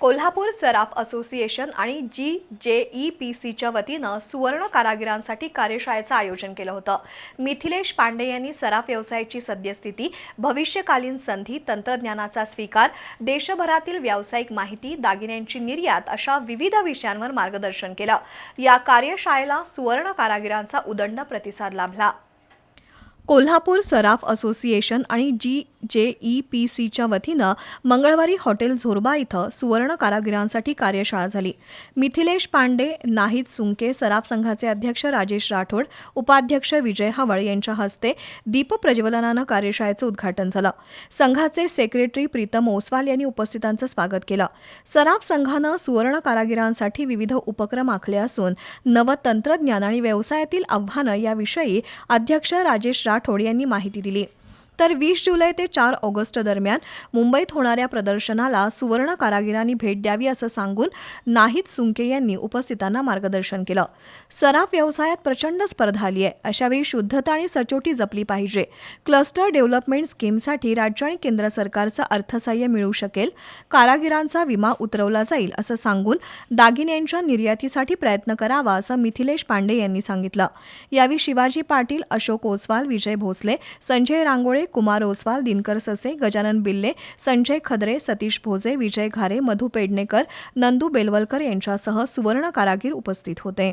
कोल्हापूर सराफ association आणि जी जे E P सीच्या वतीनं सुवर्ण कारागिरांसाठी कार्यशाळेचं आयोजन केलं होतं. मिथिलेश पांडे यांनी सराफ व्यवसायाची सद्यस्थिती भविष्यकालीन संधी तंत्रज्ञानाचा स्वीकार देशभरातील व्यावसायिक माहिती दागिन्यांची निर्यात अशा विविध विषयांवर मार्गदर्शन केलं. या कार्यशाळेला सुवर्ण कारागिरांचा उदंड प्रतिसाद लाभला. कोल्हापूर सराफ असोसिएशन आणि जी जे ई पी सीच्या वतीनं मंगळवारी हॉटेल झोरबा इथं सुवर्ण कारागिरांसाठी कार्यशाळा झाली. मिथिलेश पांडे नाहिद सुंके सराफ संघाचे अध्यक्ष राजेश राठोड उपाध्यक्ष विजय हवळ यांच्या हस्ते दीप प्रज्वलनानं कार्यशाळेचं उद्घाटन झालं. संघाचे सेक्रेटरी प्रीतम ओसवाल यांनी उपस्थितांचं स्वागत केलं. सराफ संघानं सुवर्ण कारागिरांसाठी विविध उपक्रम आखले असून नवं तंत्रज्ञान आणि व्यवसायातील आव्हानं याविषयी अध्यक्ष राजेश राठोड यांनी माहिती दिली. तर वीस जुलै ते चार ऑगस्ट दरम्यान मुंबईत होणाऱ्या प्रदर्शनाला सुवर्ण कारागिरांनी भेट द्यावी असं सांगून नाहीत सुंके यांनी उपस्थितांना मार्गदर्शन केलं. सराफ व्यवसायात प्रचंड स्पर्धा आली आहे. अशावेळी शुद्धता आणि सचोटी जपली पाहिजे. क्लस्टर डेव्हलपमेंट स्कीमसाठी राज्य आणि केंद्र सरकारचं अर्थसहाय्य मिळू शकेल. कारागिरांचा विमा उतरवला जाईल असं सांगून दागिन्यांच्या निर्यातीसाठी प्रयत्न करावा असं मिथिलेश पांडे यांनी सांगितलं. यावेळी शिवाजी पाटील अशोक ओसवाल विजय भोसले संजय रांगोळे कुमार ओसवाल दिनकर ससे गजानन बिल्ले संजय खदरे सतीश भोजे विजय घारे मधु पेडणेकर नंदू बेलवलकर यांच्यासह सुवर्ण कारागीर उपस्थित होते.